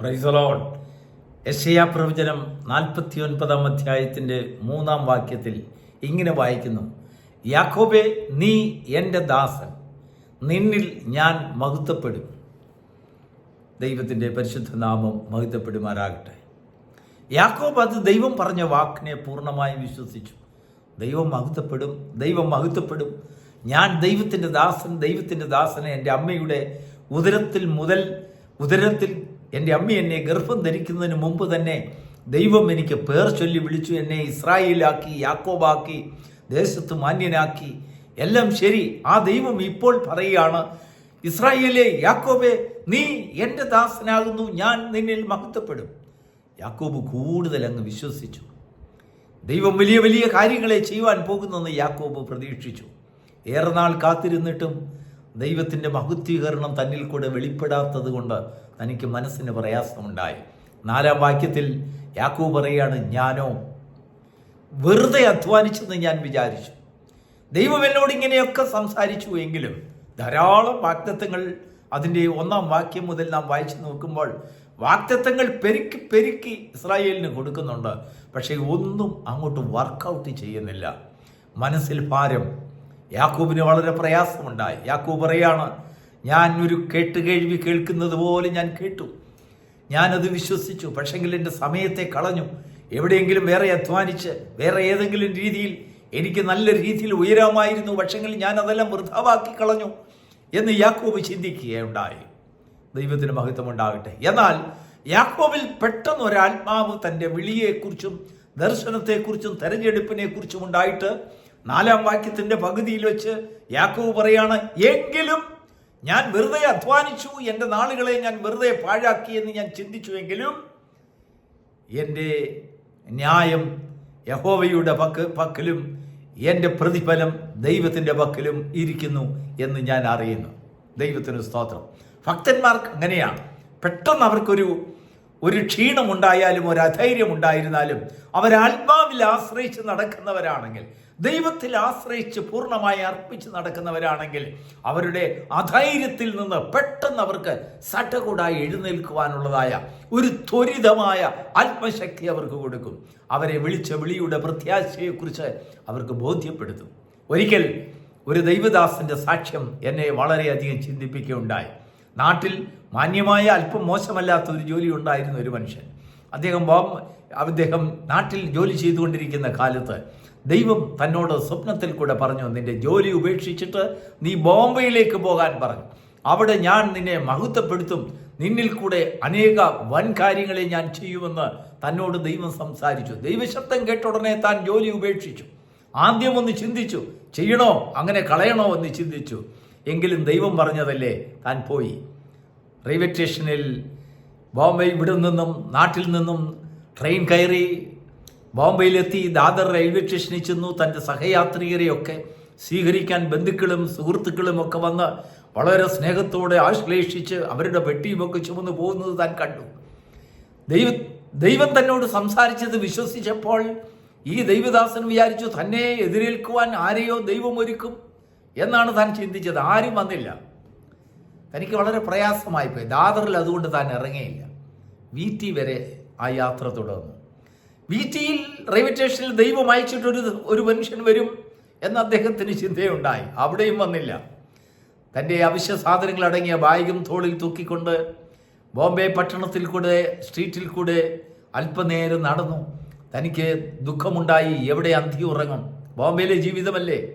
പ്രൈസലോൺ യശയാ പ്രവചനം നാൽപ്പത്തി ഒൻപതാം അധ്യായത്തിന്റെ മൂന്നാം വാക്യത്തിൽ ഇങ്ങനെ വായിക്കുന്നു. യാക്കോബെ നീ എന്റെ ദാസൻ. നിന്നിൽ ഞാൻ മഹത്വപ്പെടും. ദൈവത്തിന്റെ പരിശുദ്ധ നാമം മഹത്വപ്പെടുമാറാകട്ടെ. യാക്കോബ് അത് ദൈവം പറഞ്ഞ വാക്കിനെ പൂർണമായും വിശ്വസിച്ചു. ദൈവം മഹത്വപ്പെടും ദൈവം മഹത്വപ്പെടും. ഞാൻ ദൈവത്തിന്റെ ദാസൻ ദൈവത്തിന്റെ ദാസനെ എന്റെ അമ്മയുടെ ഉദരത്തിൽ മുതൽ ഉദരത്തിൽ എന്റെ അമ്മ എന്നെ ഗർഭം ധരിക്കുന്നതിന് മുമ്പ് തന്നെ ദൈവം എനിക്ക് പേർ ചൊല്ലി വിളിച്ചു എന്നെ ഇസ്രായേലാക്കി യാക്കോബാക്കി ദേശത്ത് മാന്യനാക്കി. എല്ലാം ശരി. ആ ദൈവം ഇപ്പോൾ പറയുകയാണ് ഇസ്രായേലെ യാക്കോബെ നീ എന്റെ ദാസനാകുന്നു ഞാൻ നിന്നിൽ മഹത്വപ്പെടും. യാക്കോബ് കൂടുതൽ അങ്ങ് വിശ്വസിച്ചു. ദൈവം വലിയ വലിയ കാര്യങ്ങളെ ചെയ്യുവാൻ പോകുന്നെന്ന് യാക്കോബ് പ്രതീക്ഷിച്ചു. ഏറെ നാൾ കാത്തിരുന്നിട്ടും ദൈവത്തിന്റെ മഹത്വീകരണം തന്നിൽ കൂടെ വെളിപ്പെടാത്തത് കൊണ്ട് തനിക്ക് മനസ്സിന് പ്രയാസമുണ്ടായി. നാലാം വാക്യത്തിൽ യാക്കോബ് പറയാണ് ഞാനോ വെറുതെ അധ്വാനിച്ചെന്ന് ഞാൻ വിചാരിച്ചു. ദൈവം എന്നോട് ഇങ്ങനെയൊക്കെ സംസാരിച്ചു എങ്കിലും ധാരാളം വാക്തത്വങ്ങൾ അതിന്റെ ഒന്നാം വാക്യം മുതൽ നാം വായിച്ചു നോക്കുമ്പോൾ വാക്തത്വങ്ങൾ പെരുക്കി പെരുക്കി ഇസ്രായേലിന് കൊടുക്കുന്നുണ്ട്. പക്ഷേ ഒന്നും അങ്ങോട്ട് വർക്കൗട്ട് ചെയ്യുന്നില്ല. മനസ്സിൽ ഭാരം യാക്കൂബിന് വളരെ പ്രയാസമുണ്ടായി. യാക്കൂബ് പറയാണ് ഞാൻ ഒരു കേട്ട് കേൾവി കേൾക്കുന്നത് പോലെ ഞാൻ കേട്ടു. ഞാനത് വിശ്വസിച്ചു. പക്ഷെങ്കിൽ എന്റെ സമയത്തെ കളഞ്ഞു. എവിടെയെങ്കിലും വേറെ അധ്വാനിച്ച് വേറെ ഏതെങ്കിലും രീതിയിൽ എനിക്ക് നല്ല രീതിയിൽ ഉയരാമായിരുന്നു. പക്ഷെങ്കിൽ ഞാൻ അതെല്ലാം വൃഥാവാക്കി കളഞ്ഞു. എന്ന് യാക്കോബ് ചിന്തിക്കുകയുണ്ടായി. ദൈവത്തിന് മഹത്വം ഉണ്ടാകട്ടെ എന്നാൽ യാക്കോബിൽ പെട്ടെന്ന് ഒരാത്മാവ് തന്റെ വിളിയെക്കുറിച്ചും ദർശനത്തെക്കുറിച്ചും തെരഞ്ഞെടുപ്പിനെ കുറിച്ചും ഉണ്ടായിട്ട് നാലാം വാക്യത്തിന്റെ പകുതിയിൽ വെച്ച് യാക്കോവ് പറയാണ് എങ്കിലും ഞാൻ വെറുതെ അധ്വാനിച്ചു എന്റെ നാളുകളെ ഞാൻ വെറുതെ പാഴാക്കി എന്ന് ഞാൻ ചിന്തിച്ചുവെങ്കിലും എന്റെ ന്യായം യഹോവയുടെ പക്ക് പക്കലും എന്റെ പ്രതിഫലം ദൈവത്തിന്റെ പക്കലും ഇരിക്കുന്നു എന്ന് ഞാൻ അറിയുന്നു. ദൈവത്തിന് സ്തോത്രം. ഭക്തന്മാർക്ക് അങ്ങനെയാണ്. പെട്ടെന്ന് അവർക്കൊരു ഒരു ക്ഷീണമുണ്ടായാലും ഒരു അധൈര്യം ഉണ്ടായിരുന്നാലും അവർ ആത്മാവിൽ ആശ്രയിച്ച് നടക്കുന്നവരാണെങ്കിൽ ദൈവത്തിൽ ആശ്രയിച്ച് പൂർണമായി അർപ്പിച്ച് നടക്കുന്നവരാണെങ്കിൽ അവരുടെ അധൈര്യത്തിൽ നിന്ന് പെട്ടെന്ന് അവർക്ക് സട്ടകൂടായി എഴുന്നേൽക്കുവാനുള്ളതായ ഒരു ത്വരിതമായ ആത്മശക്തി അവർക്ക് കൊടുക്കും. അവരെ വിളിച്ച വിളിയുടെ പ്രത്യാശയെക്കുറിച്ച് അവർക്ക് ബോധ്യപ്പെടുത്തും. ഒരിക്കൽ ഒരു ദൈവദാസന്റെ സാക്ഷ്യം എന്നെ വളരെയധികം ചിന്തിപ്പിക്കുകയുണ്ടായി. നാട്ടിൽ മാന്യമായ അല്പം മോശമല്ലാത്ത ഒരു ജോലി ഉണ്ടായിരുന്ന ഒരു മനുഷ്യൻ. അദ്ദേഹം അദ്ദേഹം നാട്ടിൽ ജോലി ചെയ്തുകൊണ്ടിരിക്കുന്ന കാലത്ത് ദൈവം തന്നോട് സ്വപ്നത്തിൽ കൂടെ പറഞ്ഞു നിന്റെ ജോലി ഉപേക്ഷിച്ചിട്ട് നീ ബോംബെയിലേക്ക് പോകാൻ പറഞ്ഞു അവിടെ ഞാൻ നിന്നെ മഹത്വപ്പെടുത്തും. നിന്നിൽ കൂടെ അനേക വൻ കാര്യങ്ങളെ ഞാൻ ചെയ്യുമെന്ന് തന്നോട് ദൈവം സംസാരിച്ചു. ദൈവശബ്ദം കേട്ട ഉടനെ താൻ ജോലി ഉപേക്ഷിച്ചു. ആദ്യം ഒന്ന് ചിന്തിച്ചു ചെയ്യണോ അങ്ങനെ കളയണോ എന്ന് ചിന്തിച്ചു. എങ്കിലും ദൈവം പറഞ്ഞതല്ലേ താൻ പോയി. റെയിൽവേ സ്റ്റേഷനിൽ ബോംബെ ഇവിടെ നിന്നും നാട്ടിൽ നിന്നും ട്രെയിൻ കയറി ബോംബെയിലെത്തി ദാദർ റെയിൽവേ സ്റ്റേഷനിൽ ചെന്നു. തന്റെ സഹയാത്രികരെയൊക്കെ സ്വീകരിക്കാൻ ബന്ധുക്കളും സുഹൃത്തുക്കളും ഒക്കെ വന്ന് വളരെ സ്നേഹത്തോടെ ആശ്ലേഷിച്ച് അവരുടെ പെട്ടിയുമൊക്കെ ചുമന്ന് പോകുന്നത് താൻ കണ്ടു. ദൈവ ദൈവം തന്നോട് സംസാരിച്ചത് വിശ്വസിച്ചപ്പോൾ ഈ ദൈവദാസൻ വിചാരിച്ചു തന്നെ എതിരേൽക്കുവാൻ ആരെയോ ദൈവം ഒരുക്കും? എന്നാണ് താൻ ചിന്തിച്ചത്. ആരും വന്നില്ല. തനിക്ക് വളരെ പ്രയാസമായിപ്പോയി ദാദറിൽ അതുകൊണ്ട് താൻ ഇറങ്ങിയില്ല. വീറ്റി വരെ ആ യാത്ര തുടർന്നു. വി ടിയിൽ റെയിൽവേ സ്റ്റേഷനിൽ ദൈവം അയച്ചിട്ടൊരു ഒരു മനുഷ്യൻ വരും എന്ന് അദ്ദേഹത്തിന് ചിന്തയുണ്ടായി. അവിടെയും വന്നില്ല. തന്റെ അവശ്യ സാധനങ്ങൾ അടങ്ങിയ ബാഗും തോളിൽ തൂക്കിക്കൊണ്ട് ബോംബെ പട്ടണത്തിൽ കൂടെ സ്ട്രീറ്റിൽ കൂടെ അല്പനേരം നടന്നു. തനിക്ക് ദുഃഖമുണ്ടായി. എവിടെ അന്തി ഉറങ്ങും? ബോംബെയിലെ ജീവിതമല്ലേ?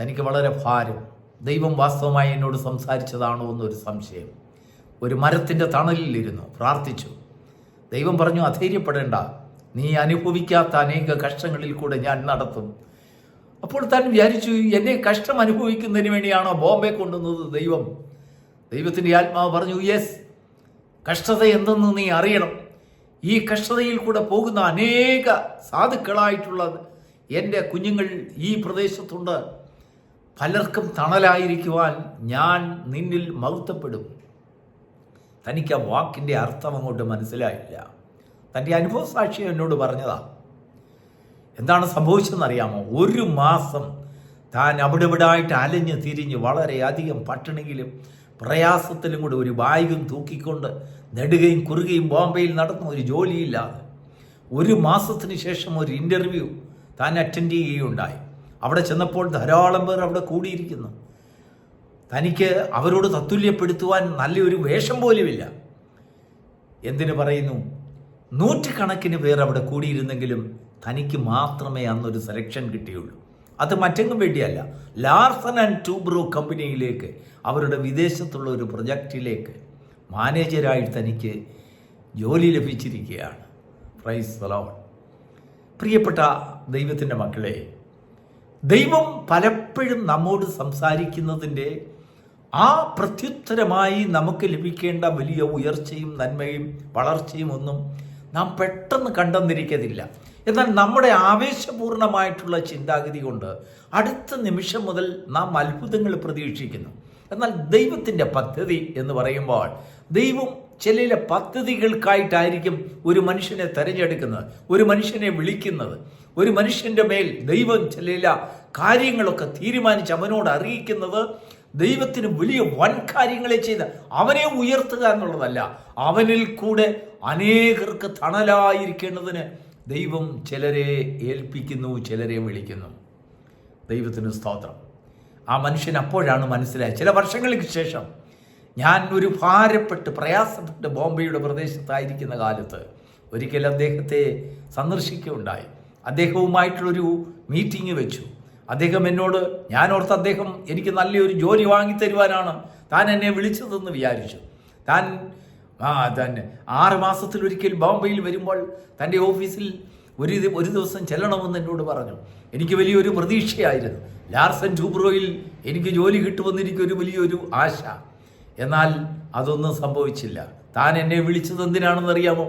തനിക്ക് വളരെ ഭാരം. ദൈവം വാസ്തവമായി എന്നോട് സംസാരിച്ചതാണോ എന്നൊരു സംശയം. ഒരു മരത്തിന്റെ തണലിലിരുന്നു. പ്രാർത്ഥിച്ചു. ദൈവം പറഞ്ഞു അധൈര്യപ്പെടേണ്ട. നീ അനുഭവിക്കാത്ത അനേക കഷ്ടങ്ങളിൽ കൂടെ ഞാൻ നടത്തും. അപ്പോൾ താൻ വിചാരിച്ചു എന്നെ കഷ്ടം അനുഭവിക്കുന്നതിന് വേണ്ടിയാണോ ബോംബെ കൊണ്ടുവന്നത് ദൈവം? ദൈവത്തിന്റെ ആത്മാവ് പറഞ്ഞു യെസ് കഷ്ടത എന്തെന്ന് നീ അറിയണം. ഈ കഷ്ടതയിൽ കൂടെ പോകുന്ന അനേക സാധുക്കളായിട്ടുള്ള എന്റെ കുഞ്ഞുങ്ങൾ ഈ പ്രദേശത്തുണ്ട്. പലർക്കും തണലായിരിക്കുവാൻ ഞാൻ നിന്നിൽ മൗത്തപ്പെടും. തനിക്ക് ആ വാക്കിന്റെ അർത്ഥം അങ്ങോട്ട് മനസ്സിലായില്ല. തന്റെ അനുഭവ സാക്ഷി എന്നോട് പറഞ്ഞതാ. എന്താണ് സംഭവിച്ചതെന്നറിയാമോ ഒരു മാസം താൻ അവിടെ ഇവിടെ ആയിട്ട് അലഞ്ഞ് തിരിഞ്ഞ് വളരെയധികം പട്ടിണിയിലും പ്രയാസത്തിലും കൂടെ ഒരു ബാഗും തൂക്കിക്കൊണ്ട് നെടുകയും കുറുകയും ബോംബെയിൽ നടന്ന ഒരു ജോലിയില്ലാതെ ഒരു മാസത്തിന് ശേഷം ഒരു ഇന്റർവ്യൂ താൻ അറ്റൻഡ് ചെയ്യുകയുണ്ടായി. അവിടെ ചെന്നപ്പോൾ ധാരാളം പേർ അവിടെ കൂടിയിരിക്കുന്നു. തനിക്ക് അവരോട് തത്തുല്യപ്പെടുത്തുവാൻ നല്ലൊരു വേഷം പോലുമില്ല. എന്തിനു പറയുന്നു? നൂറ്റുകണക്കിന് പേർ അവിടെ കൂടിയിരുന്നെങ്കിലും തനിക്ക് മാത്രമേ അന്നൊരു സെലക്ഷൻ കിട്ടിയുള്ളൂ. അത് മറ്റെങ്ങും വേണ്ടിയല്ല. ലാർസൺ ആൻഡ് ടൂബ്രോ കമ്പനിയിലേക്ക് അവരുടെ വിദേശത്തുള്ള ഒരു പ്രൊജക്റ്റിലേക്ക് മാനേജരായി തനിക്ക് ജോലി ലഭിച്ചിരിക്കുകയാണ്. പ്രൈസ് സലോൺ പ്രിയപ്പെട്ട ദൈവത്തിന്റെ മക്കളെ ദൈവം പലപ്പോഴും നമ്മോട് സംസാരിക്കുന്നതിന്റെ ആ പ്രത്യുത്തരമായി നമുക്ക് ലഭിക്കേണ്ട വലിയ ഉയർച്ചയും നന്മയും വളർച്ചയും ഒന്നും നാം പെട്ടെന്ന് കണ്ടെന്നിരിക്കത്തില്ല എന്നാൽ നമ്മുടെ ആവേശപൂർണമായിട്ടുള്ള ചിന്താഗതി കൊണ്ട് അടുത്ത നിമിഷം മുതൽ നാം അത്ഭുതങ്ങൾ പ്രതീക്ഷിക്കുന്നു. എന്നാൽ ദൈവത്തിന്റെ പദ്ധതി എന്ന് പറയുമ്പോൾ ദൈവം ചില പദ്ധതികൾക്കായിട്ടായിരിക്കും ഒരു മനുഷ്യനെ തെരഞ്ഞെടുക്കുന്നത് ഒരു മനുഷ്യനെ വിളിക്കുന്നത് ഒരു മനുഷ്യന്റെ മേൽ ദൈവം ചില കാര്യങ്ങളൊക്കെ തീരുമാനിച്ച് അവനോട് അറിയിക്കുന്നത് ദൈവത്തിന് വലിയ വൻ കാര്യങ്ങളെ ചെയ്ത് അവനെ ഉയർത്തുക എന്നുള്ളതല്ല അവനിൽ കൂടെ അനേകർക്ക് തണലായിരിക്കേണ്ടതിന് ദൈവം ചിലരെ ഏൽപ്പിക്കുന്നു ചിലരെ വിളിക്കുന്നു. ദൈവത്തിന് സ്തോത്രം. ആ മനുഷ്യൻ അപ്പോഴാണ് മനസ്സിലായത്. ചില വർഷങ്ങൾക്ക് ശേഷം ഞാൻ ഒരു ഭാരപ്പെട്ട് പ്രയാസപ്പെട്ട് ബോംബെയുടെ പ്രദേശത്തായിരിക്കുന്ന കാലത്ത് ഒരിക്കൽ അദ്ദേഹത്തെ സന്ദർശിക്കുകയുണ്ടായി. അദ്ദേഹവുമായിട്ടുള്ളൊരു മീറ്റിംഗ് വെച്ചു. അദ്ദേഹം എന്നോട് ഞാൻ ഓർത്ത് അദ്ദേഹം എനിക്ക് നല്ലൊരു ജോലി വാങ്ങിത്തരുവാനാണ് താൻ എന്നെ വിളിച്ചതെന്ന് വിചാരിച്ചു. താൻ തന്നെ ആറ് മാസത്തിലൊരിക്കൽ ബോംബെയിൽ വരുമ്പോൾ തന്റെ ഓഫീസിൽ ഒരു ഒരു ദിവസം ചെല്ലണമെന്ന് എന്നോട് പറഞ്ഞു. എനിക്ക് വലിയൊരു പ്രതീക്ഷയായിരുന്നു. ലാർസൻ ടൂബ്രോയിൽ എനിക്ക് ജോലി കിട്ടുമെന്നെനിക്കൊരു വലിയൊരു ആശ. എന്നാൽ അതൊന്നും സംഭവിച്ചില്ല. താൻ എന്നെ വിളിച്ചത് എന്തിനാണെന്ന് അറിയാമോ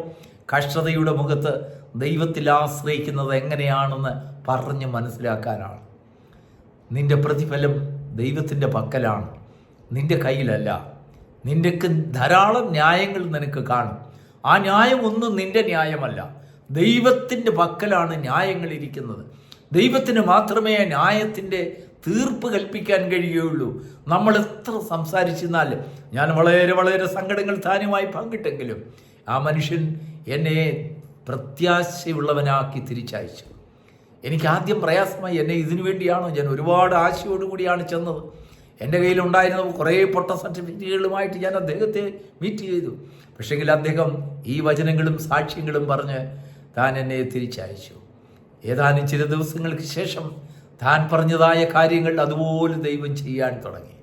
കഷ്ടതയുടെ മുഖത്ത് ദൈവത്തിൽ ആശ്രയിക്കുന്നത് എങ്ങനെയാണെന്ന് പറഞ്ഞ് മനസ്സിലാക്കാനാണ്. നിന്റെ പ്രതിഫലം ദൈവത്തിന്റെ പക്കലാണ്. നിന്റെ കയ്യിലല്ല. നിന്റെക്ക് ധാരാളം ന്യായങ്ങൾ നിനക്ക് കാണും. ആ ന്യായം ഒന്നും നിന്റെ ന്യായമല്ല. ദൈവത്തിന്റെ പക്കലാണ് ന്യായങ്ങൾ ഇരിക്കുന്നത്. ദൈവത്തിന് മാത്രമേ ന്യായത്തിന്റെ തീർപ്പ് കൽപ്പിക്കാൻ കഴിയുകയുള്ളൂ. നമ്മൾ എത്ര സംസാരിച്ചെന്നാലും ഞാൻ വളരെ വളരെ സങ്കടങ്ങൾ താനുമായി പങ്കിട്ടെങ്കിലും ആ മനുഷ്യൻ എന്നെ പ്രത്യാശയുള്ളവനാക്കി തിരിച്ചയച്ചു. എനിക്ക് ആദ്യം പ്രയാസമായി എന്നെ ഇതിനു വേണ്ടിയാണോ ഞാൻ ഒരുപാട് ആശയോടുകൂടിയാണ് ചെന്നത്. എന്റെ കയ്യിലുണ്ടായിരുന്ന കുറേ പൊട്ട സർട്ടിഫിക്കറ്റുകളുമായിട്ട് ഞാൻ അദ്ദേഹത്തെ മീറ്റ് ചെയ്തു. പക്ഷെങ്കിൽ അദ്ദേഹം ഈ വചനങ്ങളും സാക്ഷ്യങ്ങളും പറഞ്ഞ് താൻ എന്നെ തിരിച്ചയച്ചു. ഏതാനും ചില ദിവസങ്ങൾക്ക് ശേഷം താൻ പറഞ്ഞതായ കാര്യങ്ങൾ അതുപോലെ ദൈവം ചെയ്യാൻ തുടങ്ങി.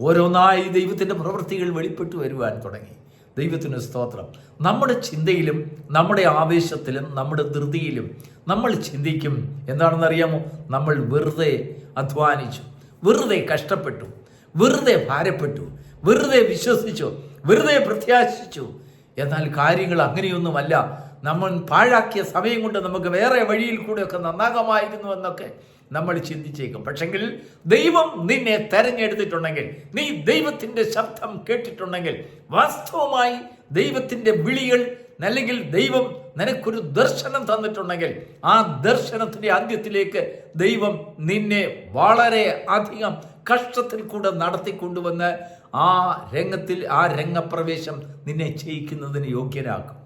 ഓരോന്നായി ദൈവത്തിന്റെ പ്രവൃത്തികൾ വെളിപ്പെട്ടു വരുവാൻ തുടങ്ങി. ദൈവത്തിന് സ്തോത്രം. നമ്മുടെ ചിന്തയിലും നമ്മുടെ ആവേശത്തിലും നമ്മുടെ ധൃതിയിലും നമ്മൾ ചിന്തിക്കും. എന്താണെന്നറിയാമോ? നമ്മൾ വെറുതെ അധ്വാനിച്ചു വെറുതെ കഷ്ടപ്പെട്ടു വെറുതെ ഭാരപ്പെട്ടു വെറുതെ വിശ്വസിച്ചു വെറുതെ പ്രത്യാശിച്ചു. എന്നാൽ കാര്യങ്ങൾ അങ്ങനെയൊന്നുമല്ല. നമ്മൾ പാഴാക്കിയ സമയം കൊണ്ട് നമുക്ക് വേറെ വഴിയിൽ കൂടെയൊക്കെ നന്നാകാമായിരുന്നു എന്നൊക്കെ നമ്മൾ ചിന്തിച്ചേക്കും. പക്ഷെങ്കിൽ ദൈവം നിന്നെ തെരഞ്ഞെടുത്തിട്ടുണ്ടെങ്കിൽ നീ ദൈവത്തിന്റെ ശബ്ദം കേട്ടിട്ടുണ്ടെങ്കിൽ വാസ്തവമായി ദൈവത്തിന്റെ വിളികൾ അല്ലെങ്കിൽ ദൈവം നിനക്കൊരു ദർശനം തന്നിട്ടുണ്ടെങ്കിൽ ആ ദർശനത്തിന്റെ അന്ത്യത്തിലേക്ക് ദൈവം നിന്നെ വളരെ അധികം കഷ്ടത്തിൽ കൂടെ നടത്തിക്കൊണ്ടുവന്ന് ആ രംഗത്തിൽ ആ രംഗപ്രവേശം നിന്നെ ചെയ്യിക്കുന്നതിന് യോഗ്യനാക്കും.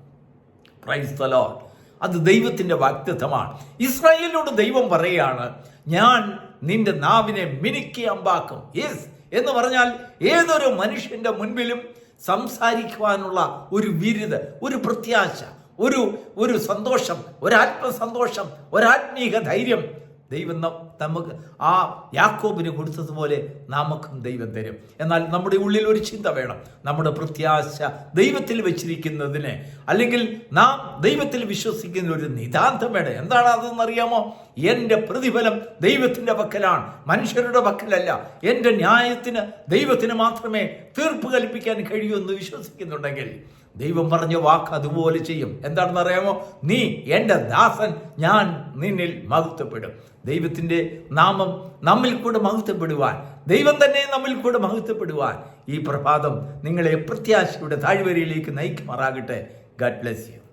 പ്രൈസ് ദ ലോർഡ് അത് ദൈവത്തിന്റെ വാക്തത്വമാണ് ഇസ്രായേലിനോട് ദൈവം പറയുകയാണ് ഞാൻ നിന്റെ നാവിനെ മിനുക്കി അമ്പാക്കും. യെസ് എന്ന് പറഞ്ഞാൽ ഏതൊരു മനുഷ്യന്റെ മുൻപിലും സംസാരിക്കുവാനുള്ള ഒരു വിരുത് ഒരു പ്രത്യാശ ഒരു ഒരു സന്തോഷം ഒരാത്മസന്തോഷം ഒരാത്മീക ധൈര്യം ദൈവം നമുക്ക് ആ യാക്കോബിന് കൊടുത്തതുപോലെ നമുക്കും ദൈവം തരും. എന്നാൽ നമ്മുടെ ഉള്ളിൽ ഒരു ചിന്ത വേണം. നമ്മുടെ പ്രത്യാശ ദൈവത്തിൽ വെച്ചിരിക്കുന്നതിന് അല്ലെങ്കിൽ നാം ദൈവത്തിൽ വിശ്വസിക്കുന്ന ഒരു നിതാന്തം വേണം. എന്താണ് അതെന്നറിയാമോ എന്റെ പ്രതിഫലം ദൈവത്തിന്റെ പക്കലാണ്. മനുഷ്യരുടെ പക്കലല്ല. എന്റെ ന്യായത്തിന് ദൈവത്തിന് മാത്രമേ തീർപ്പ് കൽപ്പിക്കാൻ കഴിയൂ എന്ന് വിശ്വസിക്കുന്നുണ്ടെങ്കിൽ ദൈവം പറഞ്ഞ വാക്ക് അതുപോലെ ചെയ്യും. എന്താണെന്ന് അറിയാമോ നീ എന്റെ ദാസൻ ഞാൻ നിന്നിൽ മഹത്വപ്പെടും. ദൈവത്തിന്റെ നാമം നമ്മിൽ കൂടെ മഹത്വപ്പെടുവാൻ ദൈവം തന്നെ നമ്മിൽ കൂടെ മഹത്വപ്പെടുവാൻ ഈ പ്രഭാതം നിങ്ങളെ പ്രത്യാശയുടെ താഴ്വരയിലേക്ക് നയിക്കുമാറാകട്ടെ. Garh bless you